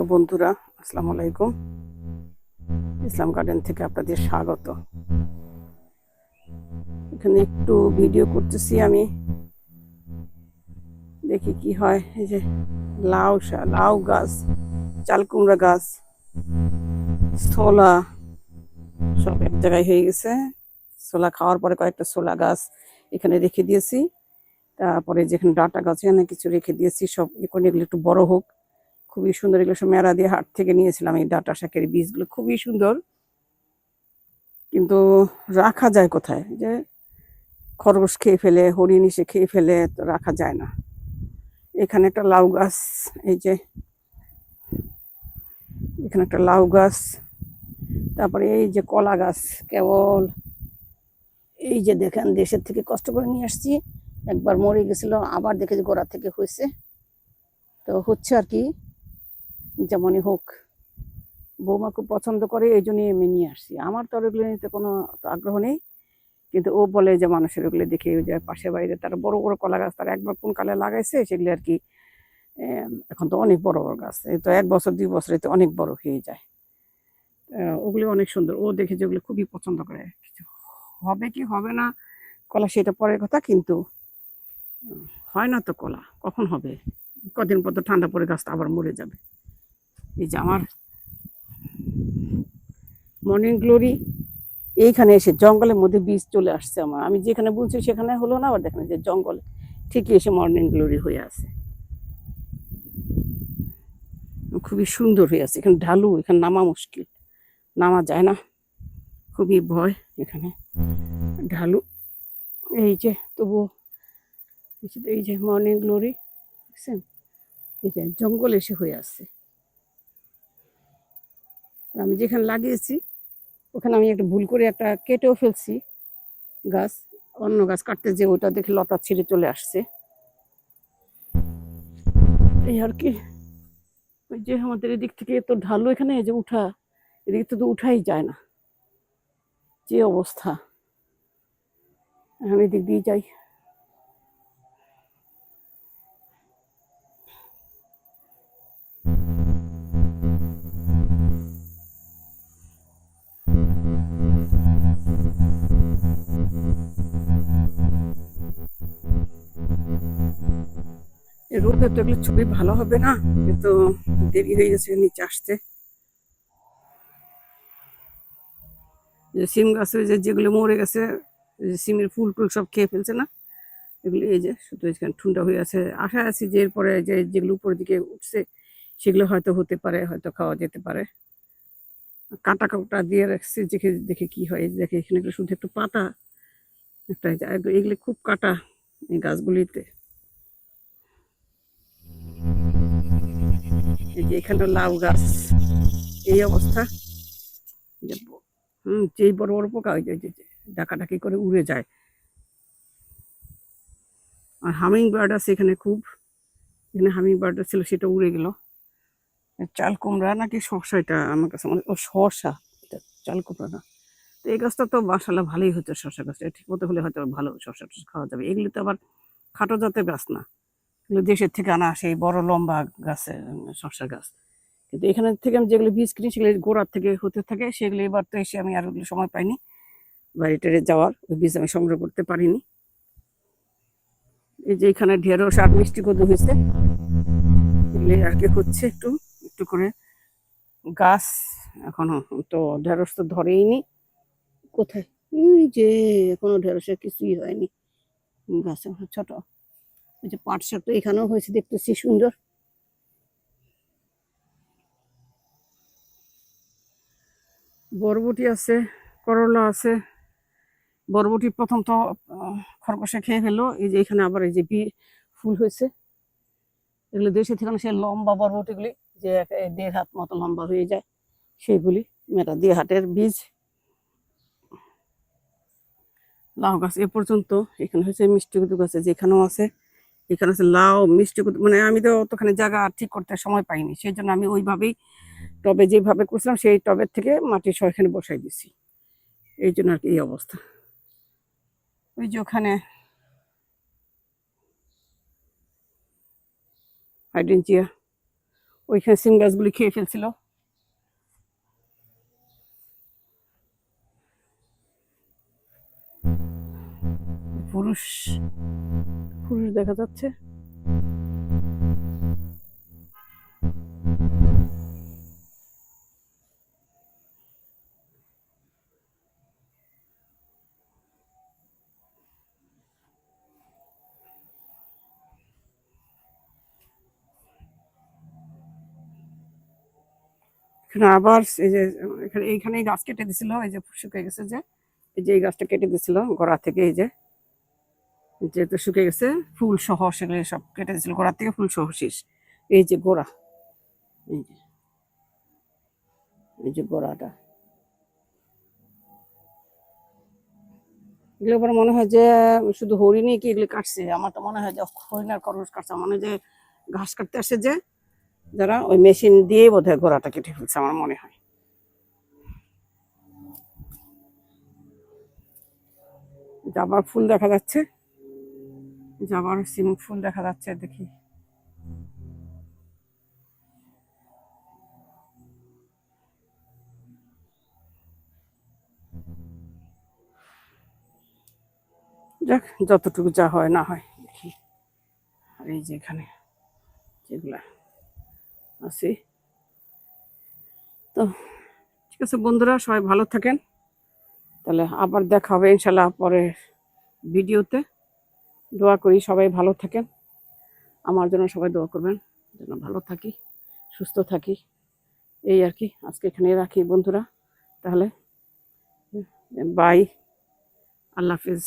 Hello বন্ধুরা, আসসালামু আলাইকুম। ইসলাম গার্ডেন থেকে আপনাদের স্বাগত। এখানে একটু ভিডিও করতেছি আমি। দেখি কি হয়, এই যে লাউ লাউ গাছ, চাল কুমড়া গাছ, ছোলা, সব এক জায়গায় হয়ে গেছে। ছোলা খাওয়ার পরে কয়েকটা ছোলা গাছ এখানে রেখে দিয়েছি। তারপরে যেখানে ডাটা গাছ, এখানে কিছু রেখে দিয়েছি। সব এগুলো একটু বড় হোক। খুবই সুন্দর, এগুলো সব মেরা দিয়ে হাট থেকে নিয়েছিলাম এই ডাটা শাকের বীজগুলো, খুবই সুন্দর। কিন্তু রাখা যায় কোথায়? যে খরগোশ খেয়ে ফেলে, হরিণ এসে খেয়ে ফেলে, তো রাখা যায় না। এখানে একটা লাউ গাছ, এই যে এখানে একটা লাউ গাছ, তারপরে এই যে কলা গাছ, কেবল এই যে দেখেন, দেশের থেকে কষ্ট করে নিয়ে আসছি। একবার মরে গেছিল, আবার দেখে যে গোড়া থেকে হয়েছে। তো হচ্ছে আর কি যেমনই হোক, বৌমা খুব পছন্দ করে, এই জন্যই আমি নিয়ে আসছি। আমার তো ওগুলো নিতে কোনো আগ্রহ নেই। কিন্তু ও বলে যে মানুষের ওগুলো দেখে যে পাশের বাড়িতে তারা বড় বড় কলা গাছ তারা একবার কোন কালে লাগাইছে, সেগুলি আর কি এখন তো অনেক বড় বড় গাছ। এই তো এক বছর, দুই বছরে তো অনেক বড় হয়ে যায়। ওগুলো অনেক সুন্দর। ও দেখে যে ওগুলো খুবই পছন্দ করে। কিছু হবে কি হবে না, কলা সেটা পরের কথা, কিন্তু হয় না তো কলা। কখন হবে? কদিন পর তো ঠান্ডা পড়ে, গাছটা আবার মরে যাবে। এই যে আমার মর্নিং গ্লোরি এইখানে এসে জঙ্গলের মধ্যে বীজ চলে আসছে আমার। আমি যেখানে বলছি সেখানে হলো না, আবার দেখেন যে জঙ্গলে ঠিকই এসে মর্নিং গ্লোরি হয়ে আছে। খুবই সুন্দর হয়ে আছে। এখানে ঢালু, এখানে নামা মুশকিল। নামা যায় না। খুবই ভয় এখানে। ঢালু, এই যে তবু এই যে- মর্নিং গ্লোরি দেখছেন? এই যে জঙ্গল এসে হয়ে আছে। আমি যেখানে লাগিয়েছি, ওখানে আমি একটা ভুল করে একটা কেটেও ফেলছি গাছ। অন্য গাছ কাটতে যে ওটা দেখে লতা ছিঁড়ে চলে আসছে। এই আর কি, ওই যে আমাদের এদিক থেকে তো ঢালু এখানে যে উঠা, এদিক তো উঠাই যায় না। যে অবস্থা। আমি এদিক দিয়ে যাই। রোদে তো এগুলো ছবি ভালো হবে না কিন্তু দেরি হয়ে গেছে নিচে আসতে। সিম গাছে যে যেগুলো মরে গেছে সিমের ফুল টুল সব খেয়ে ফেলছে না, এগুলো এই যে শুধু এখানে ঠুন্ডা হয়ে আছে। আশা আছি যে এরপরে যে যেগুলো উপরের দিকে উঠছে, সেগুলো হয়তো হতে পারে, হয়তো খাওয়া যেতে পারে। কাটা কাটা দিয়ে রাখছি, দেখে দেখে কি হয়। দেখে এখানে শুধু একটু পাতা একটা এগুলো খুব কাটা এই গাছগুলিতে। এই লাউ গাছ, এই অবস্থা। বড় বড় পোকা, ওই ডাকাডাকি করে উড়ে যায়। আর হামিং বার্ড আছে এখানে খুব। এখানে হামিং বার্ড ছিল, সেটা উড়ে গেল। চাল কুমড়া নাকি শসা, এটা আমার কাছে মনে, ও শসা, এটা চাল কুমড়া না। তো এই গাছটা তো মাসাল্লাহ ভালোই হচ্ছে শসা গাছটা ঠিক মতো হলে হয়তো ভালো শসা খাওয়া যাবে। এগুলো তো আবার খাটো জাতের গাছ না। দেশের থেকে আনা সেই বড় লম্বা গাছের উম, শসা গাছ। কিন্তু এখানে থেকে আমি যেগুলো বীজ কিনি সেগুলো গোড়ার থেকে হতে থাকে। সেগুলো এবার তো এসে আমি আর সময় পাইনি। বাড়ি টেরে যাওয়ার ওই বীজ আমি সংগ্রহ করতে পারিনি। এই যে এখানে ঢেঁড়স আর মিষ্টি কদু হয়েছে। এগুলো আর কি হচ্ছে একটু একটু করে গাছ এখনও তো ঢেঁড়স তো ধরেইনি কোথায়? এই যে এখনও ঢেঁড়সের কিছুই হয়নি। গাছ ছোট। ওই যে পাট এখানেও হয়েছে, দেখতেছি সুন্দর। বরবটি আছে, করলা আছে। বরবটি প্রথম তো খরগোশে খেয়ে ফেলল, এই যে এখানে আবার এই যে বি ফুল হয়েছে। এগুলো দেশে থেকে সে লম্বা বরবটিগুলি, যে দেড় হাত মতো লম্বা হয়ে যায় সেগুলি মেটা দিয়ে হাটের বীজ। লাউ গাছ এ পর্যন্ত এখানে হচ্ছে মিষ্টি গাছ আছে যেখানেও আছে। এখানে আছে লাউ মিষ্টি মানে আমি তো অতখানি জায়গা ঠিক করতে সময় পাইনি। সেই জন্য আমি ওইভাবেই টবে যেভাবে করছিলাম সেই টবের থেকে মাটি সহ এখানে বসাই দিছি। এই জন্য আর কি এই অবস্থা। ওই যে ওখানে হাইডেনচিয়া ওইখানে সিম গাছগুলি খেয়ে ফেলছিল। পুরুষ পুরুষ দেখা যাচ্ছে। এখানে আবার এই যে, এখানে এইখানে এই গাছ কেটে দিছিল, এই যে শুকিয়ে গেছে যে, এই যে এই গাছটা কেটে দিছিল গোড়া থেকে, এই যে। যেহেতু শুকে গেছে, ফুল সহ সেগুলো সব কেটে দিছিল গোড়া থেকে ফুল সহ শেষ। এই যে গোড়া, এই যে এই যে গোড়াটা। এগুলো পরে মনে হয় যে, শুধু হরিণই কি এগুলো কাটছে? আমার তো মনে হয় যে হরিণার খরচ কাটছে। মনে হয় যে ঘাস কাটতে আসে যে, যারা ওই মেশিন দিয়ে বোধহয় গোড়াটা কেটে ফেলছে, আমার মনে হয়। জাবার ফুল দেখা যাচ্ছে। জাবার সিম ফুল দেখা যাচ্ছে, দেখি। যাক, যতটুকু যা হয়, না হয়, দেখি। আর এই যে এখানে, যেগুলা আছে। তো, ঠিক আছে বন্ধুরা, সবাই ভালো থাকেন। তাহলে আবার দেখা হবে, ইনশাল্লাহ, পরের ভিডিওতে। দোয়া করি, সবাই ভালো থাকেন। আমার জন্য সবাই দোয়া করবেন, যেন ভালো থাকি, সুস্থ থাকি। এই আর কি, আজকে এখানে রাখি বন্ধুরা। তাহলে বাই আল্লাহ হাফিজ।